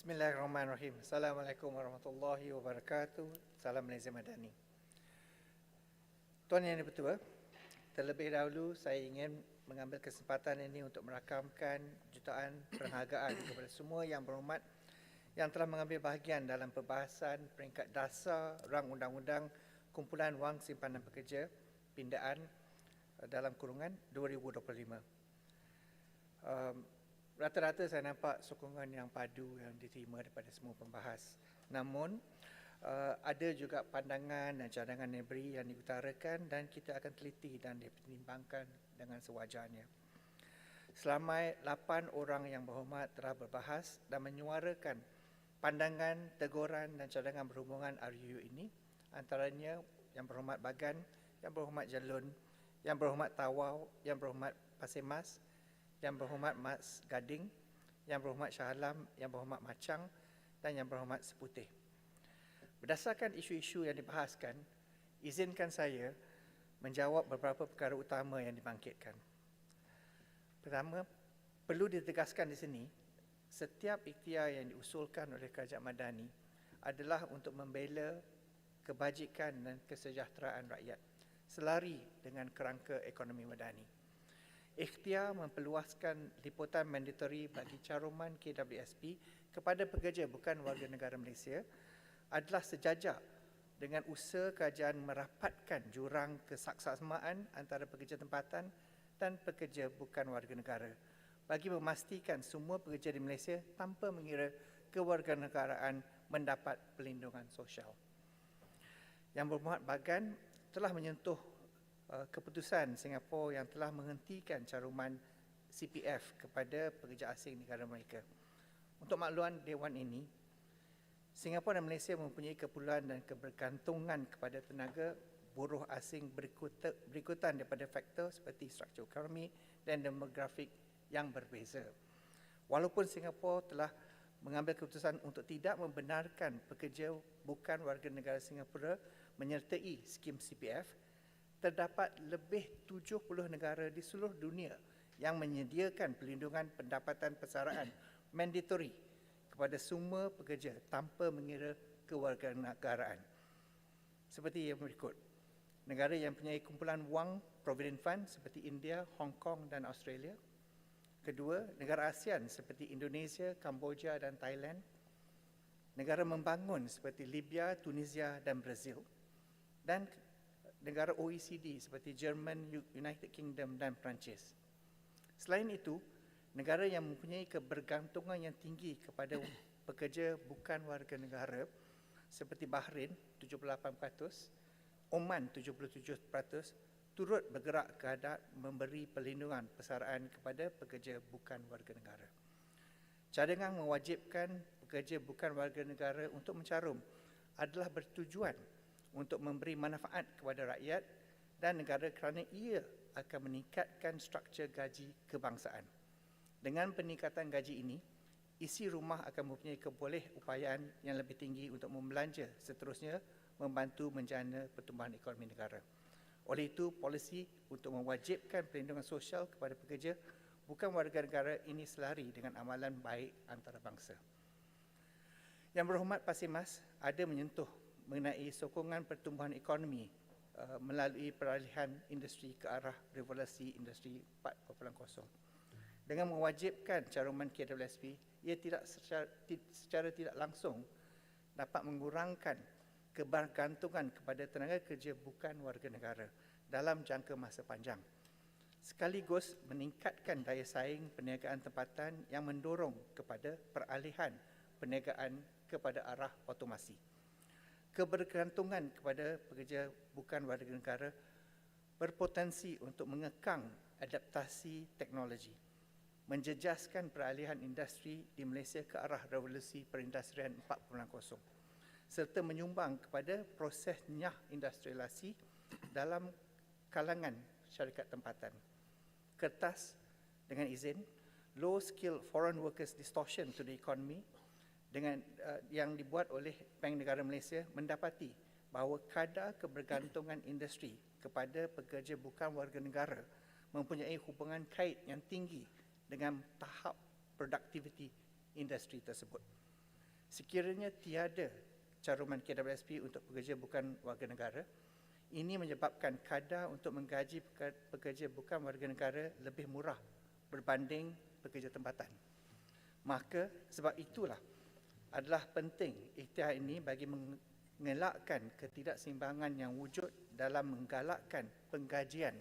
Bismillahirrahmanirrahim. Assalamualaikum warahmatullahi wabarakatuh. Salam Malaysia Madani. Tuan Yang Dipertua, terlebih dahulu saya ingin mengambil kesempatan ini untuk merakamkan jutaan penghargaan kepada semua yang berhormat yang telah mengambil bahagian dalam perbahasan peringkat dasar rang undang-undang kumpulan wang simpanan pekerja pindaan uh, dalam kurungan 2025. Um, rata-rata saya nampak sokongan yang padu yang diterima daripada semua pembahas. Namun uh, ada juga pandangan dan cadangan yang beri yang diutarakan dan kita akan teliti dan dipertimbangkan dengan sewajarnya. Selama 8 orang yang berhormat telah berbahas dan menyuarakan pandangan, teguran dan cadangan berhubungan RUU ini antaranya yang berhormat Bagan, yang berhormat Jalun, yang berhormat Tawau, yang berhormat Pasir Mas, yang berhormat Mas Gading, yang berhormat Shah Alam, yang berhormat Macang dan yang berhormat Seputih. Berdasarkan isu-isu yang dibahaskan, izinkan saya menjawab beberapa perkara utama yang dibangkitkan. Pertama, perlu ditegaskan di sini, setiap ikhtiar yang diusulkan oleh Kerajaan Madani adalah untuk membela kebajikan dan kesejahteraan rakyat selari dengan kerangka ekonomi madani. Ikhtiar memperluaskan liputan mandatory bagi caruman KWSP kepada pekerja bukan warga negara Malaysia adalah sejajar dengan usaha kerajaan merapatkan jurang kesaksamaan antara pekerja tempatan dan pekerja bukan warga negara bagi memastikan semua pekerja di Malaysia tanpa mengira kewarganegaraan mendapat perlindungan sosial. Yang bermuat bagan telah menyentuh uh, keputusan Singapura yang telah menghentikan caruman CPF kepada pekerja asing negara mereka. Untuk makluman Dewan ini, Singapura dan Malaysia mempunyai keperluan dan kebergantungan kepada tenaga buruh asing berikut, berikutan daripada faktor seperti struktur ekonomi dan demografik yang berbeza. Walaupun Singapura telah mengambil keputusan untuk tidak membenarkan pekerja bukan warga negara Singapura menyertai skim CPF, terdapat lebih 70 negara di seluruh dunia yang menyediakan perlindungan pendapatan persaraan mandatory kepada semua pekerja tanpa mengira kewarganegaraan. Seperti yang berikut. Negara yang mempunyai kumpulan wang Provident Fund seperti India, Hong Kong dan Australia. Kedua, negara ASEAN seperti Indonesia, Kamboja dan Thailand. Negara membangun seperti Libya, Tunisia dan Brazil. Dan negara OECD seperti Jerman, United Kingdom dan Perancis. Selain itu, negara yang mempunyai kebergantungan yang tinggi kepada pekerja bukan warga negara seperti Bahrain 78%, Oman 77%, turut bergerak ke hadap memberi perlindungan persaraan kepada pekerja bukan warga negara. Cadangan mewajibkan pekerja bukan warga negara untuk mencarum adalah bertujuan untuk memberi manfaat kepada rakyat dan negara kerana ia akan meningkatkan struktur gaji kebangsaan. Dengan peningkatan gaji ini, isi rumah akan mempunyai keboleh upayaan yang lebih tinggi untuk membelanja seterusnya membantu menjana pertumbuhan ekonomi negara. Oleh itu, polisi untuk mewajibkan perlindungan sosial kepada pekerja bukan warga negara ini selari dengan amalan baik antarabangsa. Yang berhormat Pasir Mas ada menyentuh mengenai sokongan pertumbuhan ekonomi uh, melalui peralihan industri ke arah revolusi industri 4.0 dengan mewajibkan caruman KWSP, ia tidak secara, secara tidak langsung dapat mengurangkan kebergantungan kepada tenaga kerja bukan warga negara dalam jangka masa panjang. Sekaligus meningkatkan daya saing perniagaan tempatan yang mendorong kepada peralihan perniagaan kepada arah otomasi. Kebergantungan kepada pekerja bukan warga negara berpotensi untuk mengekang adaptasi teknologi menjejaskan peralihan industri di Malaysia ke arah revolusi perindustrian 4.0 serta menyumbang kepada proses nyah industrialisasi dalam kalangan syarikat tempatan. Kertas dengan izin low skill foreign workers distortion to the economy dengan uh, yang dibuat oleh Bank Negara Malaysia mendapati bahawa kadar kebergantungan industri kepada pekerja bukan warga negara mempunyai hubungan kait yang tinggi dengan tahap produktiviti industri tersebut. Sekiranya tiada caruman KWSP untuk pekerja bukan warga negara, ini menyebabkan kadar untuk menggaji pekerja bukan warga negara lebih murah berbanding pekerja tempatan. Maka sebab itulah adalah penting ikhtiar ini bagi mengelakkan ketidakseimbangan yang wujud dalam menggalakkan penggajian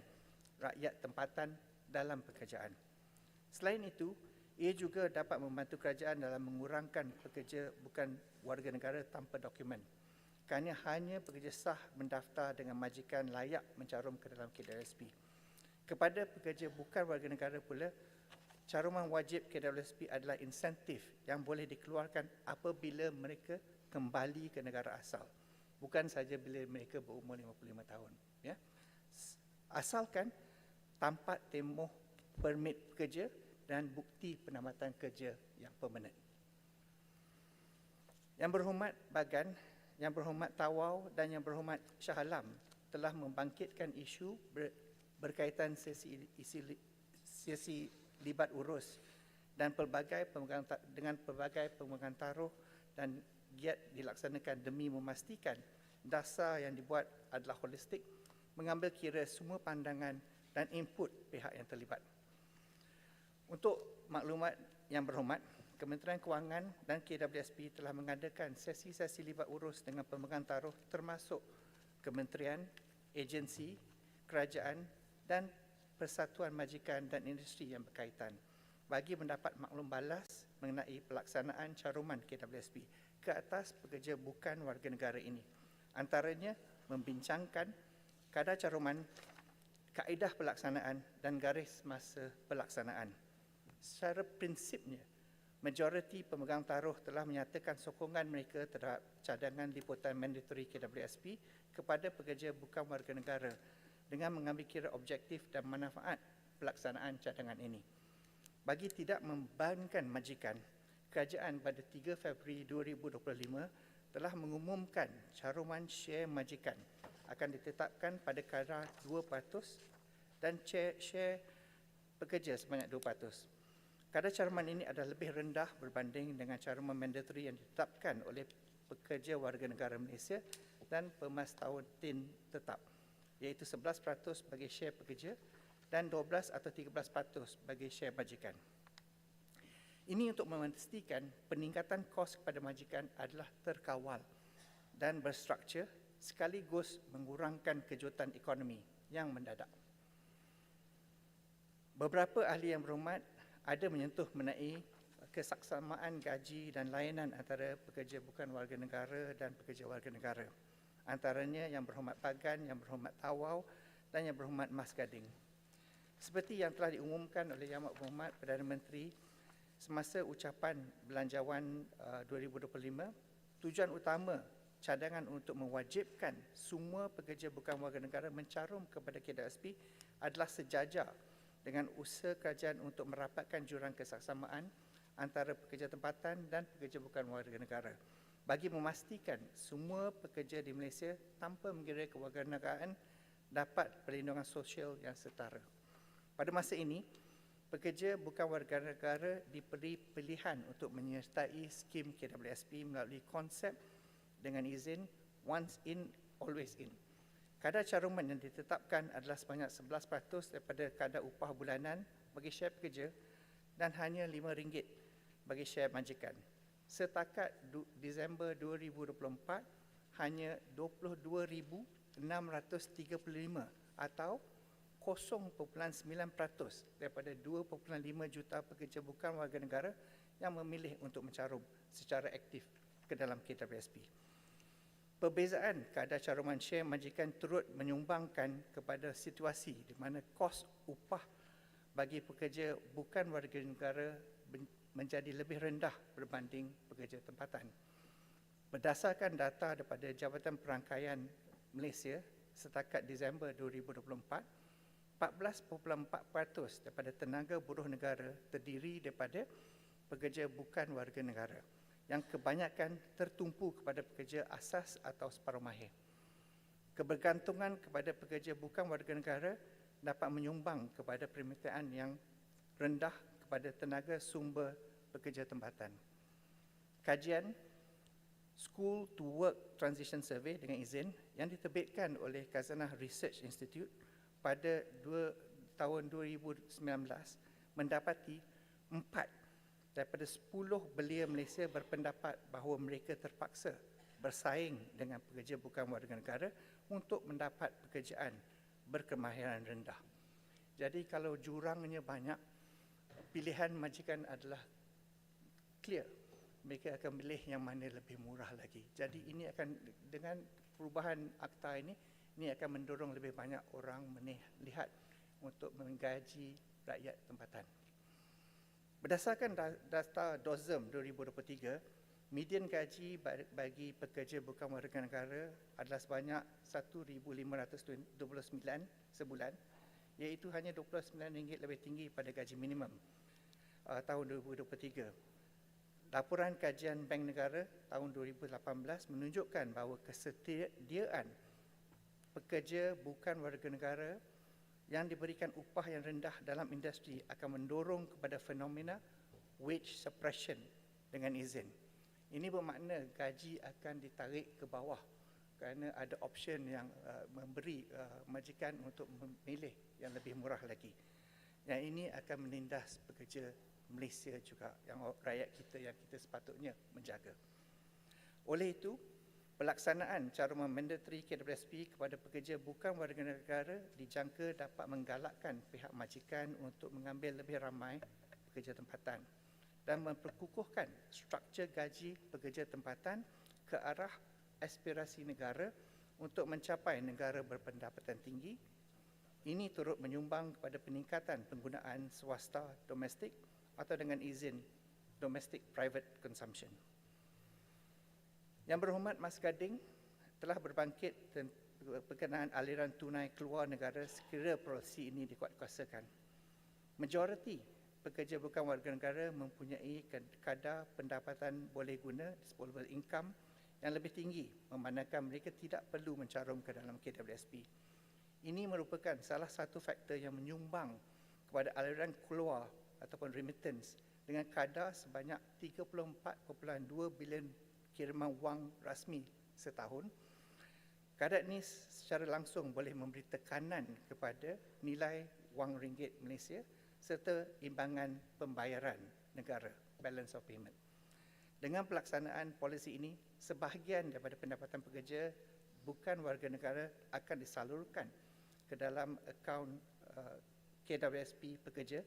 rakyat tempatan dalam pekerjaan. Selain itu, ia juga dapat membantu kerajaan dalam mengurangkan pekerja bukan warga negara tanpa dokumen. Kerana hanya pekerja sah mendaftar dengan majikan layak mencarum ke dalam KWSP. Kepada pekerja bukan warga negara pula, caruman wajib KWSP adalah insentif yang boleh dikeluarkan apabila mereka kembali ke negara asal. Bukan saja bila mereka berumur 55 tahun. Ya. Asalkan tampat temuh permit pekerja dan bukti penamatan kerja yang permanent. Yang berhormat Bagan, yang berhormat Tawau dan yang berhormat Shah Alam telah membangkitkan isu ber, berkaitan sesi, isi, sesi libat urus dan pelbagai pemegang dengan pelbagai pemegang taruh dan giat dilaksanakan demi memastikan dasar yang dibuat adalah holistik mengambil kira semua pandangan dan input pihak yang terlibat. Untuk maklumat yang berhormat, Kementerian Kewangan dan KWSP telah mengadakan sesi-sesi libat urus dengan pemegang taruh termasuk kementerian, agensi, kerajaan dan persatuan majikan dan industri yang berkaitan bagi mendapat maklum balas mengenai pelaksanaan caruman KWSP ke atas pekerja bukan warga negara ini. Antaranya membincangkan kadar caruman, kaedah pelaksanaan dan garis masa pelaksanaan. Secara prinsipnya, majoriti pemegang taruh telah menyatakan sokongan mereka terhadap cadangan liputan mandatory KWSP kepada pekerja bukan warga negara dengan mengambil kira objektif dan manfaat pelaksanaan cadangan ini. Bagi tidak membebankan majikan, kerajaan pada 3 Februari 2025 telah mengumumkan caruman share majikan akan ditetapkan pada kadar 2% dan share, pekerja sebanyak 2%. Kadar caruman ini adalah lebih rendah berbanding dengan caruman mandatory yang ditetapkan oleh pekerja warga negara Malaysia dan pemas tahun tin tetap iaitu 11% bagi share pekerja dan 12 atau 13% bagi share majikan. Ini untuk memastikan peningkatan kos kepada majikan adalah terkawal dan berstruktur sekaligus mengurangkan kejutan ekonomi yang mendadak. Beberapa ahli yang berhormat ada menyentuh mengenai kesaksamaan gaji dan layanan antara pekerja bukan warga negara dan pekerja warga negara. Antaranya yang berhormat Pagan, yang berhormat Tawau dan yang berhormat Mas Gading. Seperti yang telah diumumkan oleh Yang Berhormat Perdana Menteri semasa ucapan belanjawan uh, 2025, tujuan utama cadangan untuk mewajibkan semua pekerja bukan warga negara mencarum kepada KWSP adalah sejajar dengan usaha kerajaan untuk merapatkan jurang kesaksamaan antara pekerja tempatan dan pekerja bukan warga negara bagi memastikan semua pekerja di Malaysia tanpa mengira kewarganegaraan dapat perlindungan sosial yang setara. Pada masa ini, pekerja bukan warga negara diberi pilihan untuk menyertai skim KWSP melalui konsep dengan izin once in, always in. Kadar caruman yang ditetapkan adalah sebanyak 11% daripada kadar upah bulanan bagi share pekerja dan hanya RM5 bagi share majikan. Setakat Disember 2024, hanya 22,635 atau 0.9% daripada 2.5 juta pekerja bukan warga negara yang memilih untuk mencarum secara aktif ke dalam KWSP. Perbezaan kadar caruman share majikan turut menyumbangkan kepada situasi di mana kos upah bagi pekerja bukan warga negara menjadi lebih rendah berbanding pekerja tempatan. Berdasarkan data daripada Jabatan Perangkaian Malaysia setakat Disember 2024, 14.4% daripada tenaga buruh negara terdiri daripada pekerja bukan warga negara yang kebanyakan tertumpu kepada pekerja asas atau separuh mahir. Kebergantungan kepada pekerja bukan warga negara dapat menyumbang kepada permintaan yang rendah kepada tenaga sumber pekerja tempatan. Kajian School to Work Transition Survey dengan izin yang diterbitkan oleh Khazanah Research Institute pada dua, tahun 2019 mendapati empat daripada 10 belia Malaysia berpendapat bahawa mereka terpaksa bersaing dengan pekerja bukan warga negara untuk mendapat pekerjaan berkemahiran rendah. Jadi kalau jurangnya banyak, pilihan majikan adalah clear. Mereka akan milih yang mana lebih murah lagi. Jadi ini akan dengan perubahan akta ini, ini akan mendorong lebih banyak orang melihat untuk menggaji rakyat tempatan. Berdasarkan da- data DOSM 2023, median gaji ba- bagi pekerja bukan warga negara adalah sebanyak 1,529 sebulan iaitu hanya RM29 lebih tinggi pada gaji minimum uh, tahun 2023. Laporan kajian Bank Negara tahun 2018 menunjukkan bahawa kesetiaan pekerja bukan warga negara yang diberikan upah yang rendah dalam industri akan mendorong kepada fenomena wage suppression dengan izin. Ini bermakna gaji akan ditarik ke bawah kerana ada option yang uh, memberi uh, majikan untuk memilih yang lebih murah lagi. Yang ini akan menindas pekerja Malaysia juga yang rakyat kita yang kita sepatutnya menjaga. Oleh itu, pelaksanaan caruman mandatory KWSP kepada pekerja bukan warga negara dijangka dapat menggalakkan pihak majikan untuk mengambil lebih ramai pekerja tempatan dan memperkukuhkan struktur gaji pekerja tempatan ke arah aspirasi negara untuk mencapai negara berpendapatan tinggi. Ini turut menyumbang kepada peningkatan penggunaan swasta domestik atau dengan izin domestic private consumption. Yang berhormat Mas Gading telah berbangkit berkenaan aliran tunai keluar negara sekira polisi ini dikuatkuasakan. Majoriti pekerja bukan warga negara mempunyai kadar pendapatan boleh guna disposable income yang lebih tinggi memandangkan mereka tidak perlu mencarum ke dalam KWSP. Ini merupakan salah satu faktor yang menyumbang kepada aliran keluar ataupun remittance dengan kadar sebanyak 34.2 bilion kiriman wang rasmi setahun. Kadar ini secara langsung boleh memberi tekanan kepada nilai wang ringgit Malaysia serta imbangan pembayaran negara, balance of payment. Dengan pelaksanaan polisi ini, sebahagian daripada pendapatan pekerja bukan warga negara akan disalurkan ke dalam akaun uh, KWSP pekerja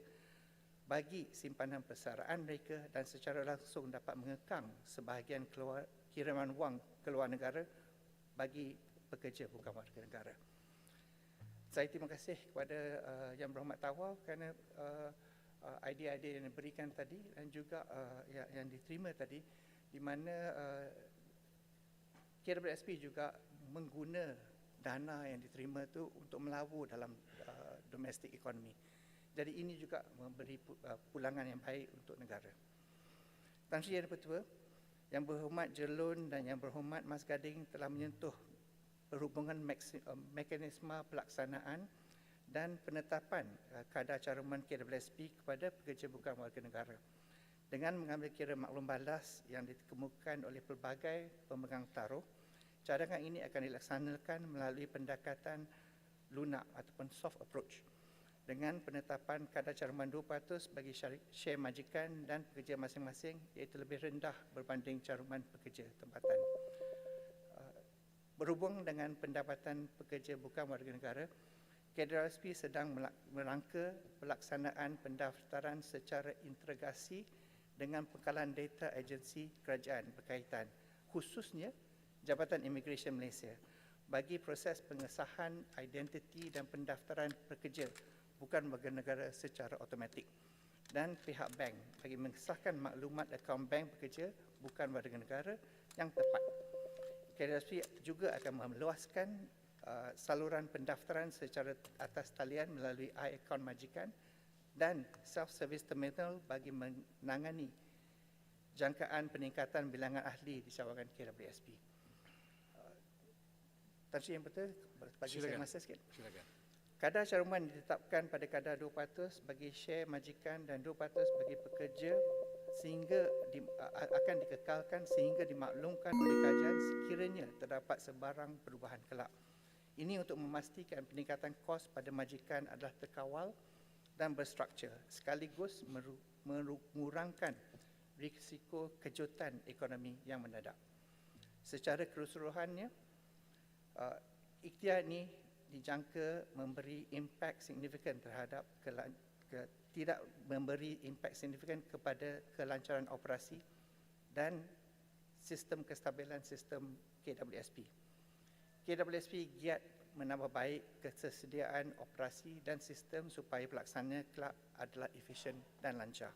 bagi simpanan persaraan mereka dan secara langsung dapat mengekang sebahagian keluar, kiriman wang keluar negara bagi pekerja bukan warga negara. Saya terima kasih kepada uh, Yang Berhormat Tawau kerana uh, uh, idea-idea yang diberikan tadi dan juga uh, yang, yang diterima tadi di mana uh, KWSP juga mengguna dana yang diterima itu untuk melawur dalam uh, domestic economy. Jadi ini juga memberi uh, pulangan yang baik untuk negara. Tan Sri Yang Pertua, Yang Berhormat Jerlun dan Yang Berhormat Mas Gading telah menyentuh perhubungan uh, mekanisme pelaksanaan dan penetapan uh, kadar caruman KWSP kepada pekerja bukan warga negara dengan mengambil kira maklum balas yang dikemukakan oleh pelbagai pemegang taruh cadangan ini akan dilaksanakan melalui pendekatan lunak ataupun soft approach dengan penetapan kadar caruman 2% bagi share majikan dan pekerja masing-masing iaitu lebih rendah berbanding caruman pekerja tempatan. Berhubung dengan pendapatan pekerja bukan warga negara, KDRSP sedang merangka pelaksanaan pendaftaran secara integrasi dengan pekalan data agensi kerajaan berkaitan, khususnya Jabatan Immigration Malaysia bagi proses pengesahan identiti dan pendaftaran pekerja bukan warga negara secara automatik dan pihak bank bagi mengesahkan maklumat akaun bank pekerja bukan warga negara yang tepat. KDSP juga akan meluaskan uh, saluran pendaftaran secara atas talian melalui i-account majikan dan self-service terminal bagi menangani jangkaan peningkatan bilangan ahli di cawangan KWSP. Uh, Tan Sri yang betul, bagi Silakan. saya masa sikit. Silakan. Kadar caruman ditetapkan pada kadar 2% bagi share majikan dan 2% bagi pekerja sehingga di, akan dikekalkan sehingga dimaklumkan oleh kajian sekiranya terdapat sebarang perubahan kelak. Ini untuk memastikan peningkatan kos pada majikan adalah terkawal dan berstruktur sekaligus mengurangkan risiko kejutan ekonomi yang mendadak. Secara keseluruhannya, uh, ikhtiar ini dijangka memberi impak signifikan terhadap kelan- ke, tidak memberi impak signifikan kepada kelancaran operasi dan sistem kestabilan sistem KWSP. KWSP giat menambah baik ketersediaan operasi dan sistem supaya pelaksanaan kelab adalah efisien dan lancar.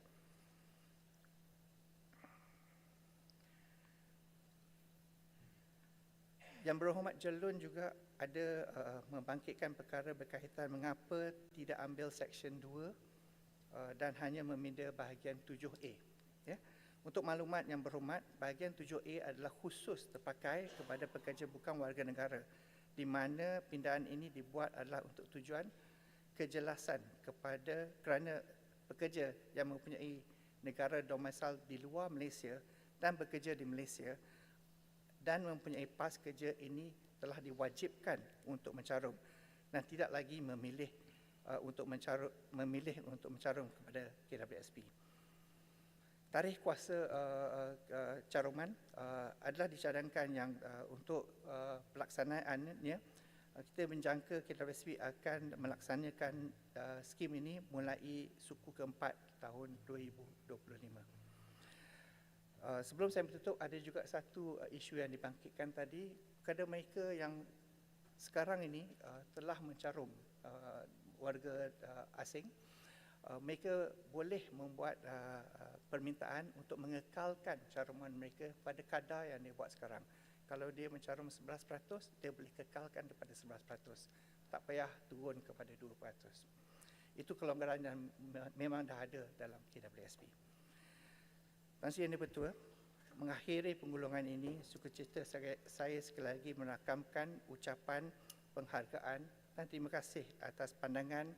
Yang berhormat Jelun juga ada uh, membangkitkan perkara berkaitan mengapa tidak ambil Seksyen 2 uh, dan hanya meminda bahagian 7A. Ya. Untuk maklumat yang berhormat, bahagian 7A adalah khusus terpakai kepada pekerja bukan warga negara di mana pindahan ini dibuat adalah untuk tujuan kejelasan kepada kerana pekerja yang mempunyai negara domisili di luar Malaysia dan bekerja di Malaysia dan mempunyai pas kerja ini telah diwajibkan untuk mencarum dan tidak lagi memilih uh, untuk mencarum memilih untuk mencarum kepada KWSP. Tarikh kuasa uh, uh, uh, caruman uh, adalah dicadangkan yang uh, untuk uh, pelaksanaannya uh, kita menjangka KWSP akan melaksanakan uh, skim ini mulai suku keempat tahun 2025. Uh, sebelum saya tutup ada juga satu uh, isu yang dibangkitkan tadi. Kepada mereka yang sekarang ini uh, telah mencarum uh, warga uh, asing uh, mereka boleh membuat uh, uh, permintaan untuk mengekalkan caruman mereka pada kadar yang dia buat sekarang. Kalau dia mencarum 11% dia boleh kekalkan daripada 11% tak payah turun kepada 2% itu kelonggaran yang me- memang dah ada dalam KWSP Sri Yang Dipertua, mengakhiri penggulungan ini, sukacita saya, saya sekali lagi merakamkan ucapan penghargaan dan terima kasih atas pandangan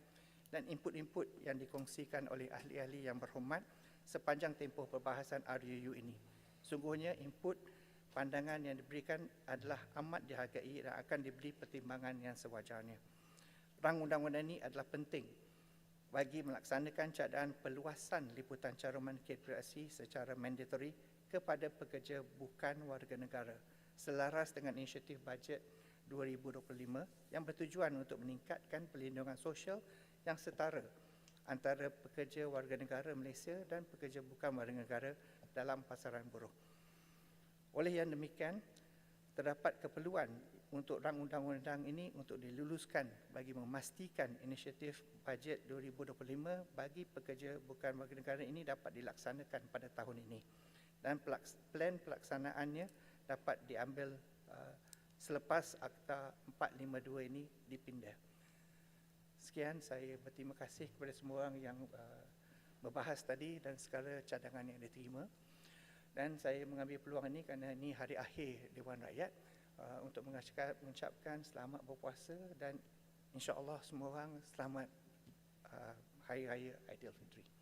dan input-input yang dikongsikan oleh ahli-ahli yang berhormat sepanjang tempoh perbahasan RUU ini. Sungguhnya input pandangan yang diberikan adalah amat dihargai dan akan diberi pertimbangan yang sewajarnya. Rang undang-undang ini adalah penting bagi melaksanakan cadaan peluasan liputan caruman KPRC secara mandatory kepada pekerja bukan warga negara selaras dengan inisiatif bajet 2025 yang bertujuan untuk meningkatkan perlindungan sosial yang setara antara pekerja warga negara Malaysia dan pekerja bukan warga negara dalam pasaran buruh. Oleh yang demikian, terdapat keperluan untuk rang undang-undang ini untuk diluluskan bagi memastikan inisiatif bajet 2025 bagi pekerja bukan warga negara ini dapat dilaksanakan pada tahun ini dan plan pelaksanaannya dapat diambil uh, selepas Akta 452 ini dipindah. Sekian saya berterima kasih kepada semua orang yang uh, membahas tadi dan segala cadangan yang diterima. Dan saya mengambil peluang ini kerana ini hari akhir Dewan Rakyat uh, untuk mengucapkan, selamat berpuasa dan insya-Allah semua orang selamat uh, Hari Raya Aidilfitri.